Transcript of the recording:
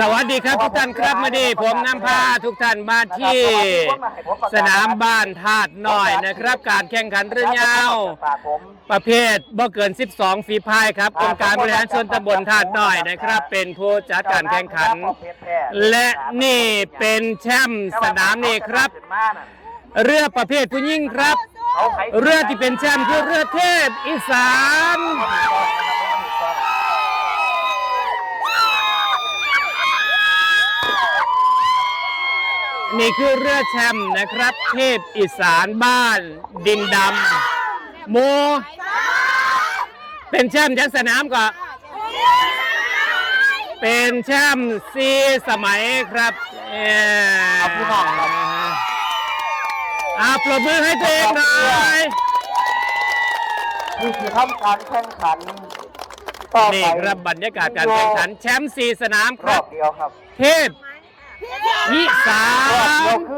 สวัสดีครับทุกท่านครับมื่อนี้ผมนำพาทุกท่านมาที่สนามบ้านธาตุน้อยนะครับ การแข่งขันเรือยาว ประเภทบ่เกิน 12 ฝีพายครับองค์การบริหารส่วนตำบลธาตุน้อยนะครับ เป็นผู้จัดการแข่งขัน และนี่เป็นแชมป์สนามนี้ครับ เรือประเภทผู้ยิ่งครับ เรือที่เป็นแชมป์คือเรือเทพอีสาน นี่คือเรือแชมป์นะครับ เทพอีสานบ้าน ดินดำโม เป็นแชมป์จากสนามก็ เป็นแชมป์ซีสมัยครับเอ่อครับพี่น้องครับอ่าปรบมือให้ตัวเองหน่อยนี่คือทำการแข่งขันต่อไปนี่ครับบรรยากาศการแข่งขัน แชมป์ซีสนามครรัอบบเดียวครับ เทพ ที่สาม